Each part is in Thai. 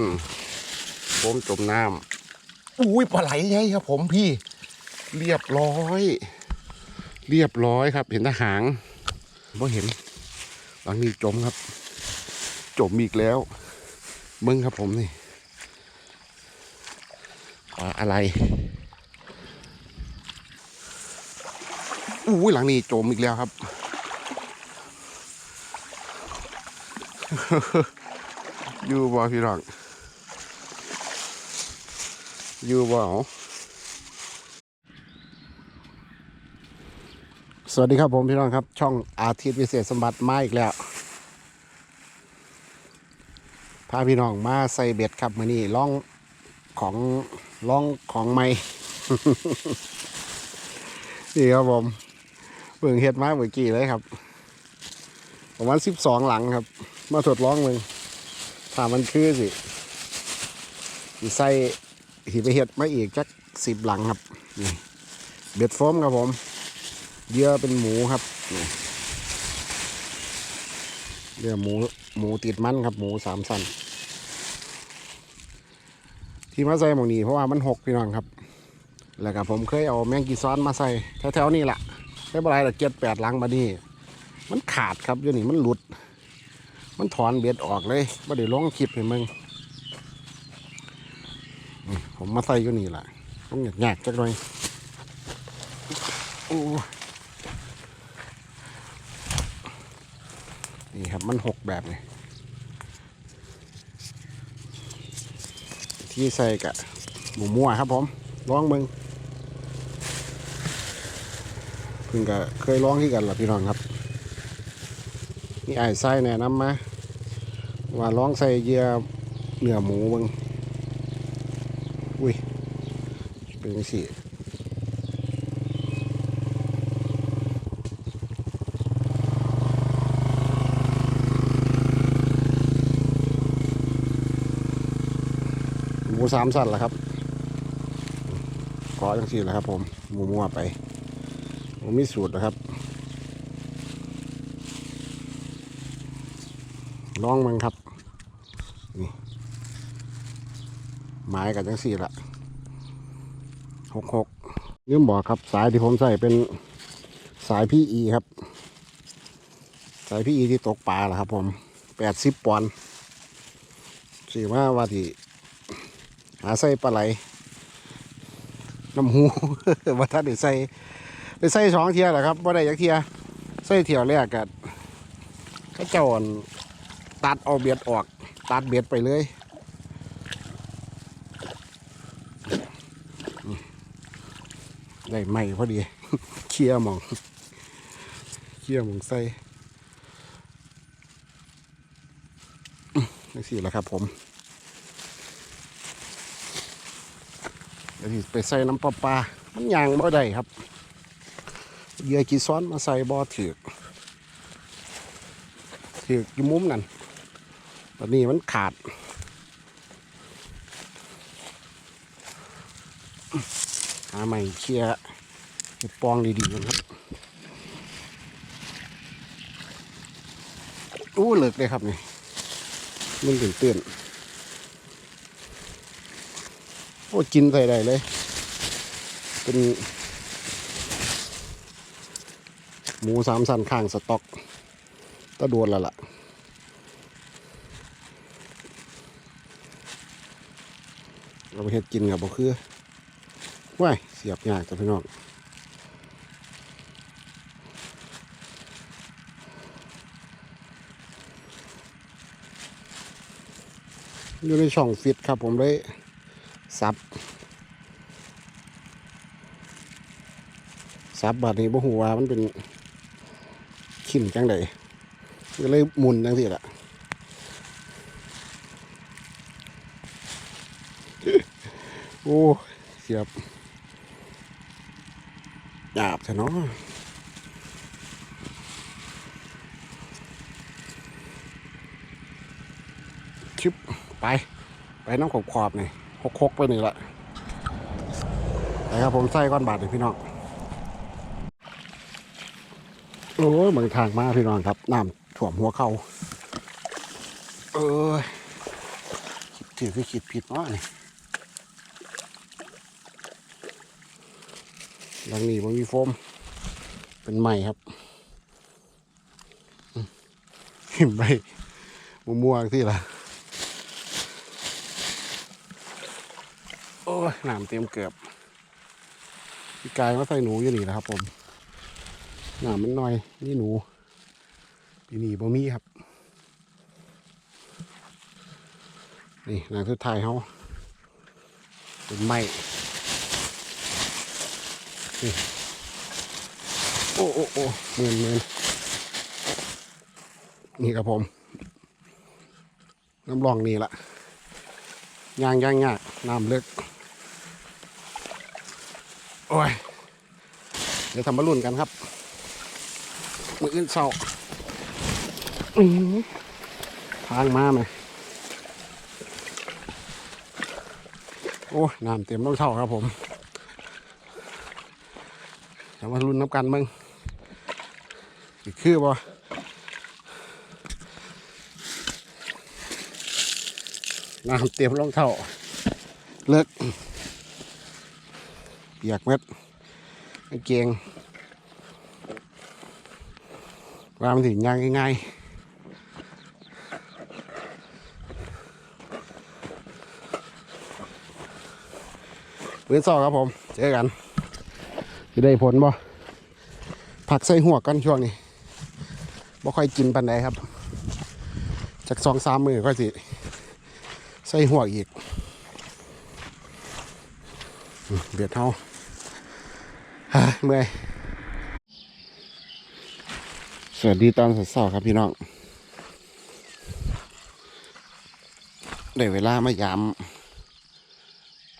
นผมจมน้ำอุ้ยปลาไหลใหญ่ครับ ผมพี่ เรียบร้อย เรียบร้อยครับ เห็นแตาหางบ่เห็นหลังนี้จมครับ จมอีกแล้ว มึงครับผมนี่ปลาอะไรอุ้ยหลังนี้จมอีกแล้วครับอยู่บ่พี่น้อง อยู่บ่เอาสวัสดีครับผมพี่น้องครับ ช่องอาทิตย์วิเศษสมบัติมาอีกแล้ว พาพี่น้องมาใส่เบ็ดครับมือนี้ล่องของล่องของไม่นี่ครับผมเบิ่งเฮ็ดมาเมื่อกี้เลยครับประมาณสิบสองหลังครับ มาทดลองมึงถามมันคือสิสิใส่ หีไปเห็ดมาอีกจักสิบหลังครับนี่เบ็ดโฟมครับผมเยื่อเป็นหมูครับนี่เยื่อหมูหมูติดมันครับ หมูสามสันที่มาใส่หมองนี้เพราะว่ามันหกพี่น้องครับ แล้วก็ผมเคยเอาแมงกีซ้อนมาใส่แถวๆนี่แหละไม่เป็นไรหรอกเจ็ดแปดหลังมานี่มันขาดครับอยู่นี่มันหลุด มันถอนเบ็ดออกเลยไม่ได้ลงคลิปให้มึง ผมมาใส่อยู่นี่แหละต้องหยากๆจักหน่อยโอ้นี่ครับมันหกแบบเลยที่ใส่กะหมูมั่วครับผมลองมึงเพิ่งก็เคยร้องที่กันหรอพี่น้องครับ นี่ไอ้ไส้แนะนำมาว่าร้องใส่เยื่อเนื้อหมูมึง อุ้ยเป็นจังสิหมูสามสัตว์ละครับขอจังสิแหละครับ ผมหมูมัวไปผมมีสูตรนะครับลองมันครับนี่ไม้กับจังสี่ละ หกหกยืมบอกครับสายที่ผมใส่เป็นสายพี่อีครับ สายพี่อีที่ตกปลาแหละครับ ผมแปดสิบปอนด์สี่ว่าว่าที่หาใส่ปลาไหลน้ำหูว่าถ้าได้ใส่ได้ใส่สองเทียแหละครับว่าได้ยักเทียใส่เทียวแรกกัก็เจ้าอั่นตัดเอาเบียดออก ตัดเบียดไปเลยอืม ได้ไหมพอดี เคลียมอง เคลียมองใส่นี่สิแหละครับผมเดี๋ยวไปใส่น้ำปลาปลามันยางบ่ได้ครับเหยื่อกีซ้อนมาใส่บ่อถือกถือกอยู่มุมนั่นตอนนี้มันขาด หา ใหม่เคลียร์ปองดีๆนครับอู้เหลือกเลยครับนี่มันตื่นเต้นโอ้กินใส่ได้เลย เป็น หมูสามสันข้างสต็อกตะโดนแล้วล่ะเราไปเฮ็ดกินกับบ่คือ ว้ยเสียบยากจ้ะพี่น้องอยู่ในช่องฟิตครับผมเลยซับซับบาดนี้บ่หูว่ามันเป็นขินจังไดก็เลยหมุนจังสิล่ะโอ้เสียบ หยาบใช่เนาะชิบไป ไปน้ำขอบขอบนี่หกคกไปหนี่งละไปครับผมใส่ก้อนบาทเลยพี่น้องโอ้ยเหมือนทางมาพี่น้องครับน้ำถ่วมหัวเขาเอ้ยถือคือคิดผิดเนาะนี่ หลังนี้มันมีโฟม เป็นใหม่ครับอืมเห็นใบมัวๆที่ละโอ้ยน้ำเต็มเกือบพี่กายมาใส่หนูอยู่นี่แหละครับ ผมน้ำมันน้อยนี่หนูปีนี้บ่มีครับ นี่นางสุดท้ายเขาเป็นไม้นี่ โอ้โอ้โอ้เมือนเมือนนี่ครับผม น้ำรองนี่ละย่างย่างยากน้ำเลึกโอ้ย เดี๋ยวทำมาลุ่นกันครับ มืออื่นเศร้าทางมาไหมโอ้ยน้ำเต็มต้องเท่าครับผม จะมาลุ้นน้ำกันมึงอีกคือบ่น้ำเต็มรองเท้าเลิกเปียกเม็ดกางเกงว่ามันถึงยางง่ายๆปืนสอครับผม เจอกัน จะได้ผลบ่ผักใส่หัวกันช่วงนี้บ่ค่อยกินปันใดครับ จากสองสามมือก็สิ ใส่หัวอีกเบียดเท้าฮ่าเมื่อยสวัสดีตอนสาวๆครับพี่น้องได้เวลามายาม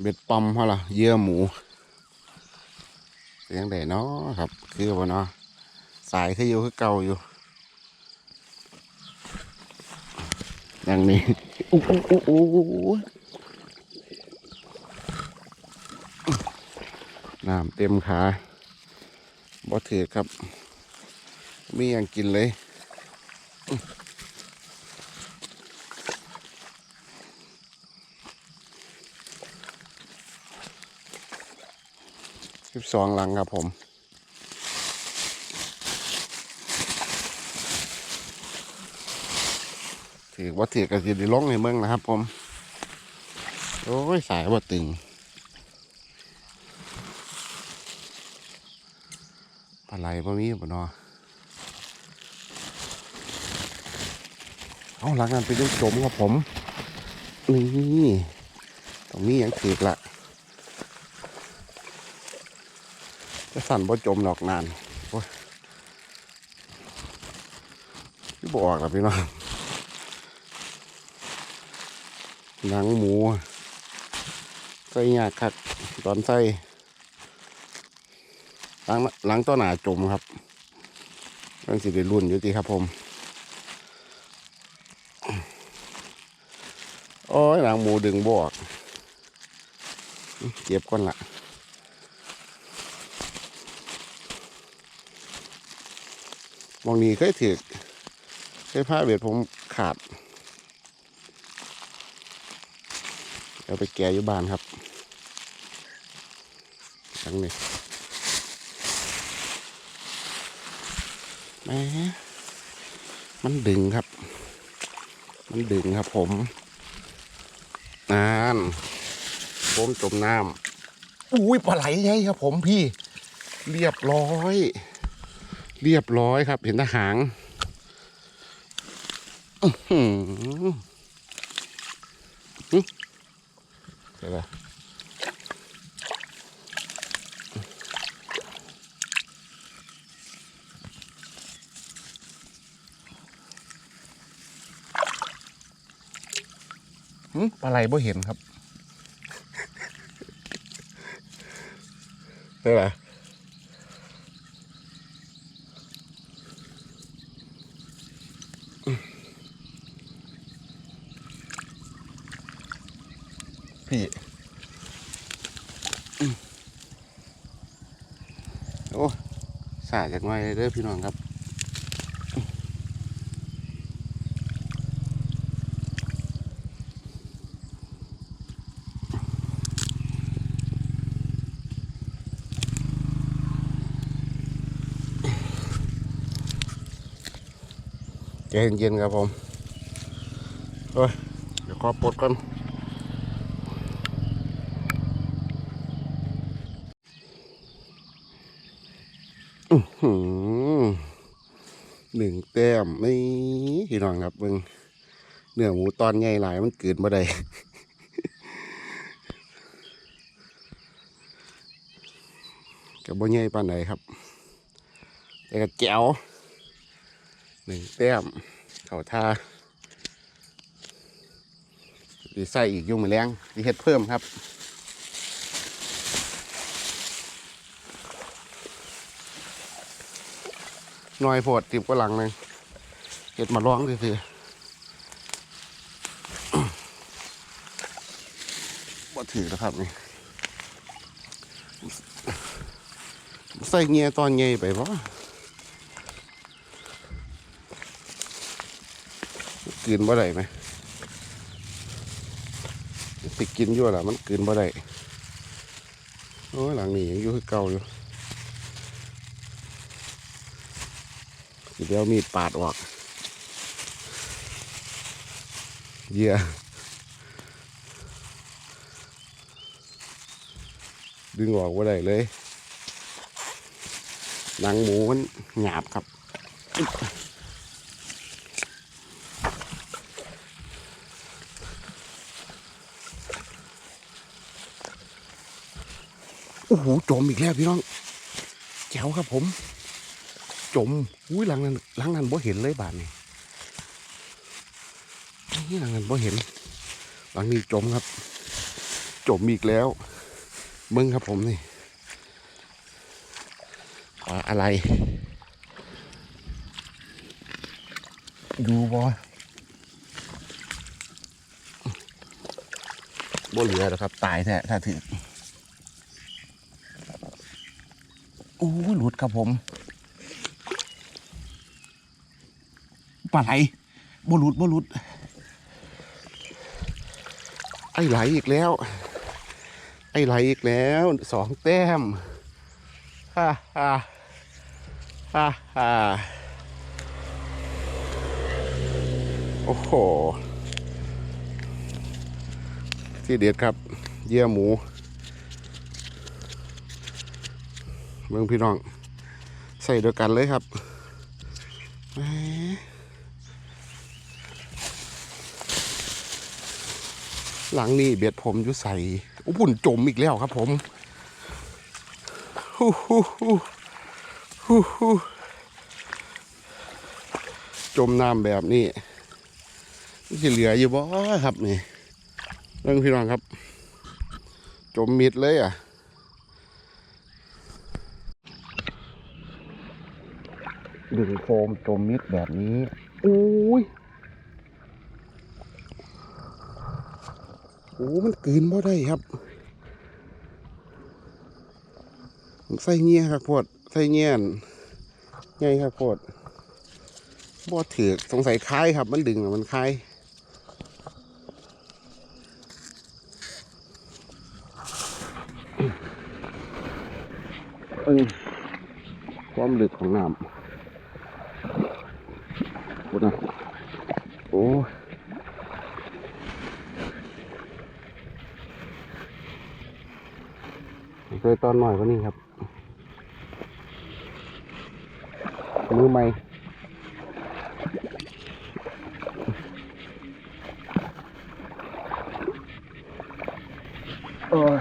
เบ็ดปอมเพราะล่ะเยื่อหมู ยงไดเนาะครับ คือว่าเนาะสายคืออยู่คือเก่าอยู่ อย่างนี้อู้อู้อู้อู้อู้น้ำเต็มขาบ่ถือครับ มีอย่างกินเลย สองหลังครับผมถือว่าถือกับสิไดิลงในเมืองนะครับ ผม โอ้ยสายว่าตึงปลาไหลบ่มีบ่เนาะเอาหลังนั้นไปดูจมครับผม นี่ตรงนี้ยังถือละ จะสั่นบ่จมดอกนานโอ้ยพี่บอกแล้วพี่น้องหนังหมูใส่ยากคักตอนใส่หลังหลังต้นหนาจมครับมันสิได้รุ่นอยู่ดีครับผมโอ้ยหนังหมูดึงบอกเจ็บก่อนละ มองนี้เคยถือเคยผ้าเบียดผมขาดเอาไปแก่อยู่บ้านครับทั้งนี้แหมมันดึงครับ มันดึงครับผมนานผมจมน้ำอุ้ยปลาไหลใหญ่ครับผมพี่ เรียบร้อย เรียบร้อยครับ เห็นทหางอื้อหือหึเดี๋ยวนะหึปลาไหลบ่เห็นครับเดี๋ยว จากน้อยเด้อพี่น้องครับใจเย็นๆครับผม โอ้ย เดี๋ยวขอปลดก่อน หนึ่งแต้มนี่พี่น้องครับเบิ่งเนื้อหมูตอนใหญ่หลายมันเกินมาได้กับบ่ใหญ่ปานใดครับ แต่ก็แจ๋วหนึ่งแต้ม เขาท่าดีใส่อีกยุ่งมือแรงดีเฮ็ดเพิ่มครับ หน่อยโพดติบก็หลังหนึ่งเฮ็ดมาร้องซื่อๆบ่ถือแล้วครับนี่ใส่เงียตอนใหญ่ไปปะกินบ่ได้ไหมไปกินอยู่ล่ะ มันกินบ่ได้โอ้ยหลังนี้ยังอยู่คือเก่าอยู่ เดี๋ยวมีดปาดออกเหยื่อดึงออกบ่ได้เลยหนังหมูมันหยาบครับโอ้โหจมอีกแล้วพี่น้องแจ๋วครับผม จมอุ้ยหลังนั้นหลังนั้นบ่เห็นเลยบาทนี่นี่หลังนั้นบ่เห็น หลังนี้จมครับ จมอีกแล้วมึงครับผมนี่ปลาอะไรดูบอบ่เหลือแล้วครับ ตายแท้ถ้าถึงโอ้หลุดครับผม ปลาไหลบ่หลุดบ่หลุด ไอ้ไหลอีกแล้ว ไอ้ไหลอีกแล้วสองแต้มฮ่าฮ่าฮ่าฮ่าโอ้โห ที่เด็ดครับ เยี่ยหมูเมืองพี่น้อง ใส่เดียวกันเลยครับ หลังนี้เบ็ดผมอยู่ใส่อุบุ่นจมอีกแล้วครับผมฮู้ฮู้ฮู้ฮู้จมน้ำแบบนี้มันจะเหลืออยู่บ่ครับนี่เรื่องพี่น้องครับ จมมิดเลยอะดึงโฟมจมมิดแบบนี้อุ้ย โอ้มันกืนบ่ได้ครับใส่เงี้ยครับพดใส่เงี้ยนไงครับพดบ่ถือสงสัยคล้ายครับ มันดึงมันคล้ายเออความลึกของน้ำโอ้นะโอ้ เคยตอนหน่อยกว่านี้ครับมือใหม่โอ้ย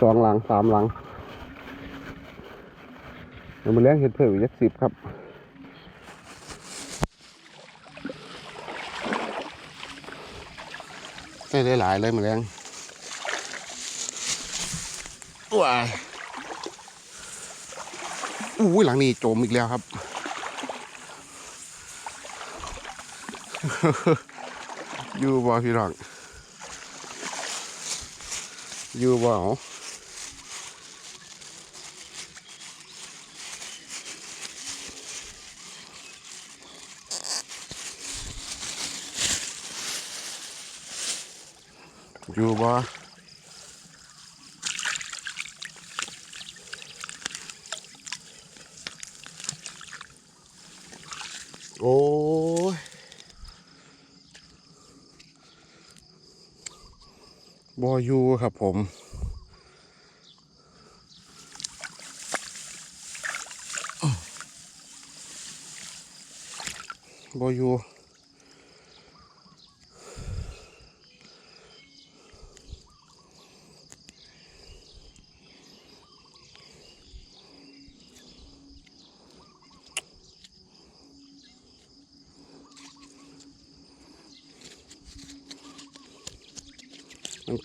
สองหลังสามหลังเดี๋ยวมาเลี้ยงเห็ดเพิ่มอีกสักสิบครับใส่ได้หลายเลยมาเลี้ยง ว้ายอุ้หลังนี้โจมอีกแล้วครับ อยู่บ่พี่น้องอยู่บ่เอาอยู่บ่ บอยูครับผม บอยู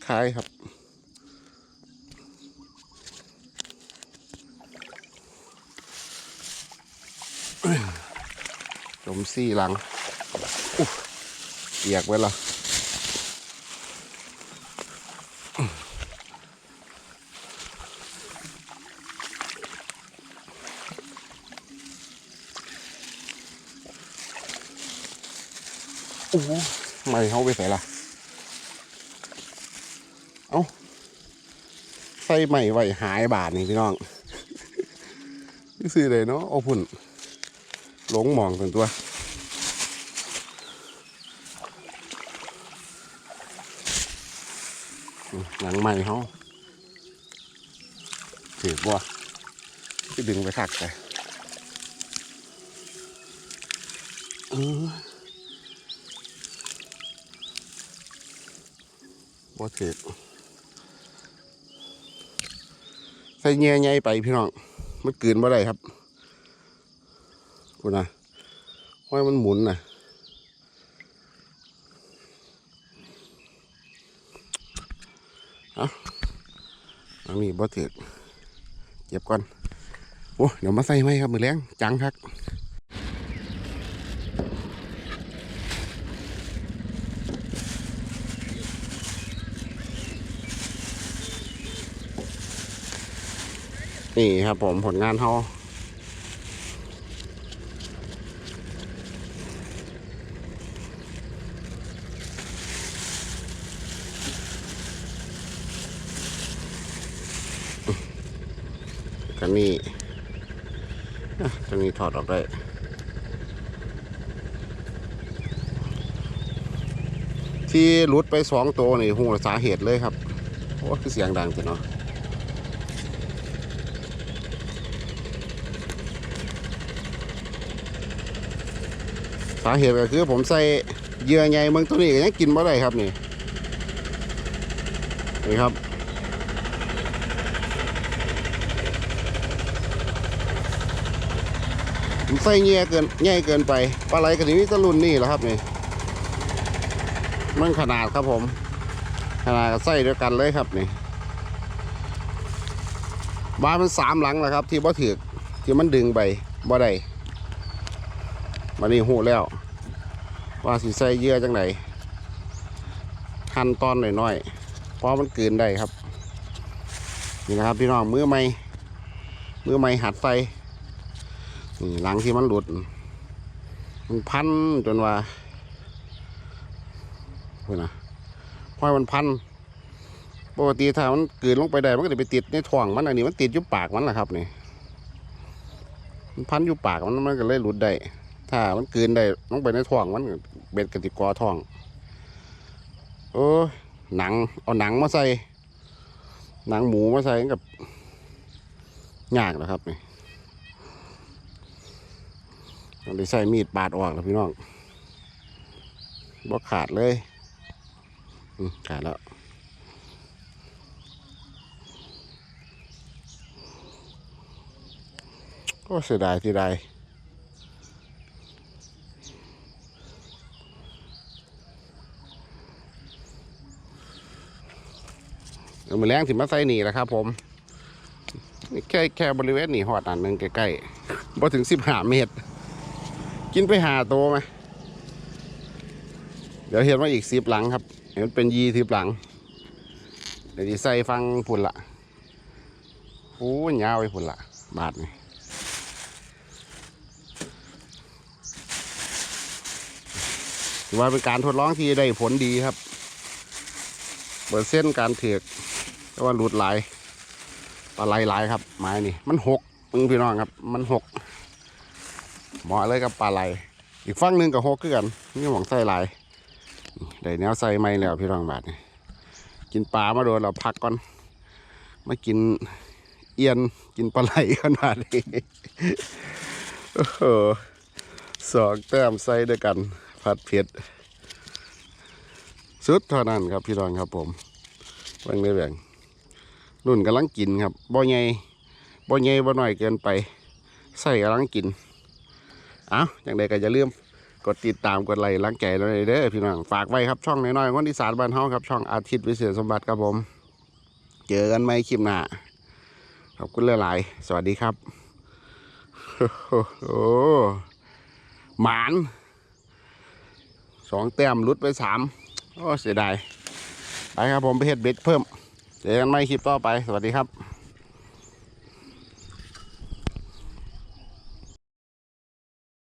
คล้ายครับ จมซี่หลังเปียกไว้ละโอ้ไม่เขาไปใส่ละเอาใส่ใหม่ไว้หายบาทนี่พี่น้องนี่ซื้อเลยเนาะเอาพุ่นหลงมองกันตัวหนังใหม่เขาถือบัวที่ดึงไปถักไปเออบัวถือใส่เงี้ยใหญ่ไปพี่น้อง มันกลืนบ่ได้ครับคุณนะห้อยมันหมุนนะเอาอันนี้บ่ถือเก็บก่อน โอ้ เดี๋ยวมาใส่ไหมครับ มือแรงจังครับ นี่ครับผมผลงานเขากันนี่อะตรงนี้ถอดออกได้ที่หลุดไปสองตัวนี่หูสาเหตุเลยครับเพราะว่าคือเสียงดังจังเนาะาเหตุก็คือผมใส่เยื่อใหญ่เมืองตัวนี้ก็ยังกินไม่ได้ครับนี่นี่ครับผมใส่เงี้ยเกินใหญ่เกินไปปลาไหลกันนี้ตะลุนนี่แหละครับนี่มันขนาดครับผม ขนาดกับไส้เดียกันเลยครับนี่บ้านมันสามหลังแหละครับ ที่บ่ถือกที่มันดึงไปบ่ได้มานี่หูแล้ว ว่าสิใส่เยื่อจังไหนหั่นตอนหน่อยๆเพราะมันกลืนได้ครับ นี่นะครับพี่น้องมือไม่มือไม่หัดใส่นี่หลังที่มันหลุด มันพันจนว่าเพื่อนนะพอยมันพันปกติถ้ามันกลืนลงไปได้มันก็จะไปติดในท้องมันอันนี้มันติดอยู่ปากมันแหละครับนี่มันพันอยู่ปากมันมันก็เลยหลุดได้ถ้ามันกลืนได้ลงไปในท้องมัน เบ็ดกติกอทองเออหนังเอาหนังมาใส่ หนังหมูมาใส่กับยากนะครับนี่ต้องได้ใส่มีดปาดออกแล้วพี่น้องบ่ขาดเลยขาดแล้วก็เสียดายที่ใด เอามาแรงถึงมาใส่หนีแหล้วครับผมนี่แค่แค่บริเวณหนีหอดอันหนึ่งใกล้ๆบ่ถึงสิบห้าเมตร กินไปหาโตไหมเดี๋ยวเห็นว่าอีกสิบหลังครับ เห็นเป็นยีสิบหลัง เดี๋ยวจะใส่ฟังพุ่นละโอ้ยยาวไปพุ่นละบาทนี่ถือว่าเป็นการทดลองที่ได้ผลดีครับ เปิดเส้นการเถือก แต่ว่าหลุดหลายปลาไหลหลายครับไม้นี่มันหกมึงพี่น้องครับ มันหกเหมาะเลยกับปลาไหลอีกฝั่งหนึ่งกับหกคือกันนี่หวังใส่หลายได้แนวใส่ไม่แล้วพี่รองบาทนี่กินปลามาโดนเราพักก่อนมากินเอียนกินปลาไหลขนาดนี้โอ้โหสองแต้มใส่ด้วยกัน ผัดเผ็ดสุดเท่านั้นครับพี่รองครับผมแบ่งได้แบ่ง รุ่นกำลังกินครับบ่ใหญ่บ่ใหญ่บ่น้อยเกินไปใส่กำลังกินอ้าวอย่างใดก็อย่าลืมกดติดตามกดไลค์รังแก่เลยเด้อพี่น้องฝากไว้ครับช่องน้อยๆคนอีสานบ้านเฮาครับช่องอาทิตย์วิเศษสมบัติครับผม เจอกันไหมคลิปหน้าขอบคุณหลายๆสวัสดีครับโอ้โหหมานสองแต้มหลุดไปสามโอ้เสียดายไปครับผมไปเฮ็ดเบ็ดเพิ่ม เจอกันไหมคลิปต่อไป สวัสดีครับ